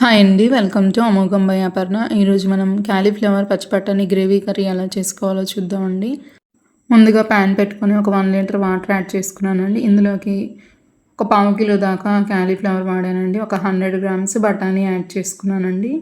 Hi అండి welcome to అమోఘం by Aparna. ఈరోజు మనం క్యాలీఫ్లవర్ పచ్చిపట్టని గ్రేవీ కర్రీ ఎలా చేసుకోవాలో చూద్దామండి. ముందుగా ప్యాన్ పెట్టుకొని ఒక వన్ లీటర్ వాటర్ యాడ్ చేసుకున్నానండి. ఇందులోకి ఒక పావు కిలో దాకా క్యాలీఫ్లవర్ వాడానండి. ఒక హండ్రెడ్ గ్రామ్స్ బఠానీ యాడ్ చేసుకున్నానండి.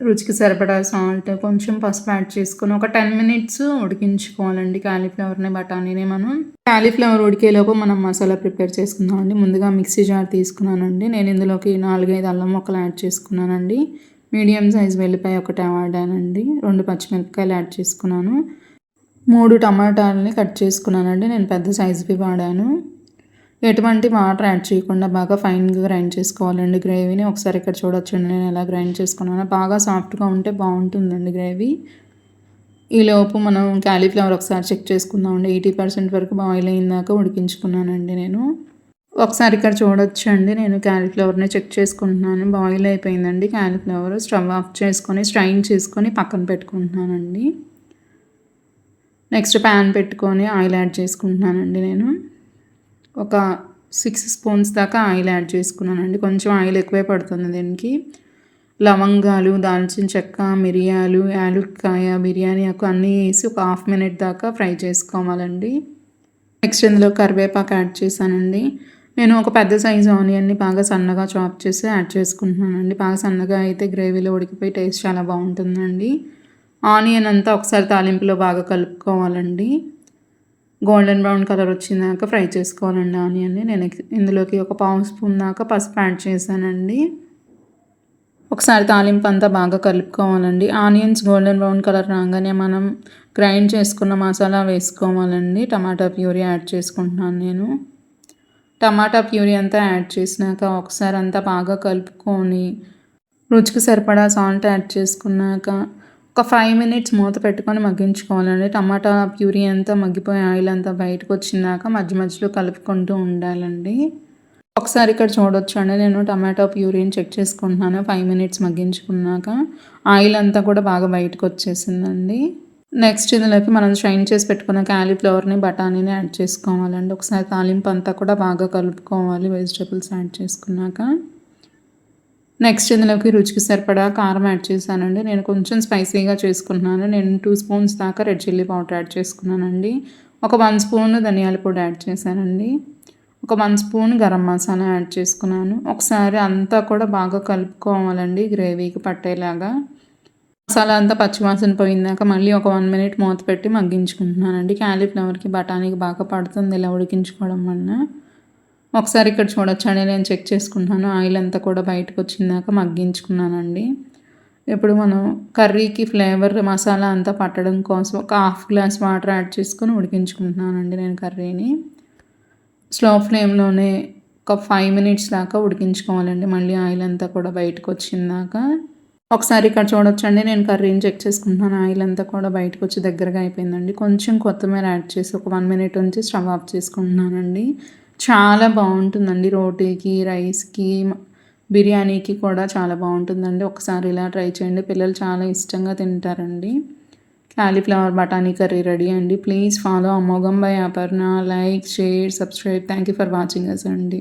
రుచికి సరిపడా సాల్ట్ కొంచెం పసుపు యాడ్ చేసుకొని ఒక టెన్ మినిట్స్ ఉడికించుకోవాలండి క్యాలీఫ్లవర్ని బఠానీని మనం. క్యాలీఫ్లవర్ ఉడికేలోపు మనం మసాలా ప్రిపేర్ చేసుకుందామండి ముందుగా మిక్సీ జార్ తీసుకున్నానండి. నేను ఇందులోకి నాలుగైదు అల్లం ముక్కలు యాడ్ చేసుకున్నానండి. మీడియం సైజ్ వెల్లిపాయ ఒకటి వాడానండి. రెండు పచ్చిమిరపకాయలు యాడ్ చేసుకున్నాను. మూడు టమాటాలని కట్ చేసుకున్నానండి. నేను పెద్ద సైజువి వాడాను. ఎటువంటి వాటర్ యాడ్ చేయకుండా బాగా ఫైన్గా గ్రైండ్ చేసుకోవాలండి. గ్రేవీని ఒకసారి ఇక్కడ చూడొచ్చండి. నేను ఎలా గ్రైండ్ చేసుకున్నాను. బాగా సాఫ్ట్గా ఉంటే బాగుంటుందండి గ్రేవీ. ఈలోపు మనం క్యాలీఫ్లవర్ ఒకసారి చెక్ చేసుకుందామండి. ఎయిటీ పర్సెంట్ వరకు బాయిల్ అయిందాక ఉడికించుకున్నానండి నేను. ఒకసారి ఇక్కడ చూడొచ్చండి. నేను క్యాలీఫ్లవర్ని చెక్ చేసుకుంటున్నాను. బాయిల్ అయిపోయిందండి క్యాలీఫ్లవర్. స్టవ్ ఆఫ్ చేసుకొని స్ట్రైన్ చేసుకొని పక్కన పెట్టుకుంటున్నానండి. నెక్స్ట్ ప్యాన్ పెట్టుకొని ఆయిల్ యాడ్ చేసుకుంటున్నానండి నేను. ఒక సిక్స్ స్పూన్స్ దాకా ఆయిల్ యాడ్ చేసుకున్నానండి. కొంచెం ఆయిల్ ఎక్కువే పడుతుంది దీనికి. లవంగాలు దాల్చిన చెక్క మిరియాలు యాలుక్కాయ బిర్యానీ ఆకు అన్నీ వేసి ఒక హాఫ్ మినిట్ దాకా ఫ్రై చేసుకోవాలండి. నెక్స్ట్ ఇందులో కరివేపాకు యాడ్ చేశానండి. నేను ఒక పెద్ద సైజు ఆనియన్ని బాగా సన్నగా చాప్ చేసి యాడ్ చేసుకుంటున్నానండి. బాగా సన్నగా అయితే గ్రేవీలో ఉడికిపోయి టేస్ట్ చాలా బాగుంటుందండి. ఆనియన్ అంతా ఒకసారి తాలింపులో బాగా కలుపుకోవాలండి. గోల్డెన్ బ్రౌన్ కలర్ వచ్చిందాక ఫ్రై చేసుకోవాలండి ఆనియన్ని. నేను ఇందులోకి ఒక పావు స్పూన్ దాకా పసుపు యాడ్ చేశానండి. ఒకసారి తాలింపు అంతా బాగా కలుపుకోవాలండి. ఆనియన్స్ గోల్డెన్ బ్రౌన్ కలర్ రాగానే మనం గ్రైండ్ చేసుకున్న మసాలా వేసుకోవాలండి. టమాటా ప్యూరీ యాడ్ చేసుకుంటున్నాను నేను. టమాటా ప్యూరీ అంతా యాడ్ చేసినాక ఒకసారి అంతా బాగా కలుపుకొని రుచికి సరిపడా సాల్ట్ యాడ్ చేసుకున్నాక ఒక ఫైవ్ మినిట్స్ మూత పెట్టుకొని మగ్గించుకోవాలండి. టమాటా ప్యూరీ అంతా మగ్గిపోయి ఆయిల్ అంతా బయటకు వచ్చినాక మధ్య మధ్యలో కలుపుకుంటూ ఉండాలండి. ఒకసారి ఇక్కడ చూడొచ్చు అండి నేను టమాటా ప్యూరీని చెక్ చేసుకుంటున్నాను. ఫైవ్ మినిట్స్ మగ్గించుకున్నాక ఆయిల్ అంతా కూడా బాగా బయటకు వచ్చేసిందండి. నెక్స్ట్ ఇందులోకి మనం స్ట్రైన్ చేసి పెట్టుకున్న క్యాలీఫ్లవర్ని బఠానీని యాడ్ చేసుకోవాలండి. ఒకసారి తాలింపు అంతా కూడా బాగా కలుపుకోవాలి. వెజిటేబుల్స్ యాడ్ చేసుకున్నాక. నెక్స్ట్ ఇందులోకి రుచికి సరిపడా కారం యాడ్ చేశానండి. నేను కొంచెం స్పైసీగా చేసుకుంటున్నాను. నేను టూ స్పూన్స్ దాకా రెడ్ చిల్లీ పౌడర్ యాడ్ చేసుకున్నానండి. ఒక వన్ స్పూన్ ధనియాల పొడి యాడ్ చేశానండి. ఒక one spoon garam masala add చేసుకున్నాను. ఒకసారి అంతా కూడా బాగా కలుపుకోవాలండి గ్రేవీకి పట్టేలాగా. మసాలా అంతా పచ్చివాసన పోయిందాక మళ్ళీ ఒక వన్ మినిట్ మూత పెట్టి మగ్గించుకుంటున్నానండి. క్యాలీఫ్లవర్కి బఠానీకి బాగా పడుతుంది ఇలా ఉడికించుకోవడం వలన. ఒకసారి ఇక్కడ చూడొచ్చండి నేను చెక్ చేసుకుంటున్నాను. ఆయిల్ అంతా కూడా బయటకు వచ్చిందాక మగ్గించుకున్నానండి. ఇప్పుడు మనం కర్రీకి ఫ్లేవర్ మసాలా అంతా పట్టడం కోసం ఒక హాఫ్ గ్లాస్ వాటర్ యాడ్ చేసుకొని ఉడికించుకుంటున్నానండి నేను కర్రీని. స్లో ఫ్లేమ్లోనే ఒక ఫైవ్ మినిట్స్ దాకా ఉడికించుకోవాలండి మళ్ళీ ఆయిల్ అంతా కూడా బయటకు వచ్చిందాక. ఒకసారి ఇక్కడ చూడొచ్చండి నేను కర్రీని చెక్ చేసుకుంటున్నాను ఆయిల్ అంతా కూడా బయటకు వచ్చి దగ్గరగా అయిపోయిందండి. కొంచెం కొత్తిమీర యాడ్ చేసి ఒక వన్ మినిట్ ఉంచి స్టవ్ ఆఫ్ చేసుకుంటున్నానండి. చాలా బాగుంటుందండి రోటీకి రైస్కి బిర్యానీకి కూడా చాలా బాగుంటుందండి. ఒకసారి ఇలా ట్రై చేయండి. పిల్లలు చాలా ఇష్టంగా తింటారండి. క్యాలీఫ్లవర్ బఠానీ కర్రీ రెడీ అండి. ప్లీజ్ ఫాలో అమోఘం by Aparna. Like share subscribe. Thank you for watching us అండి.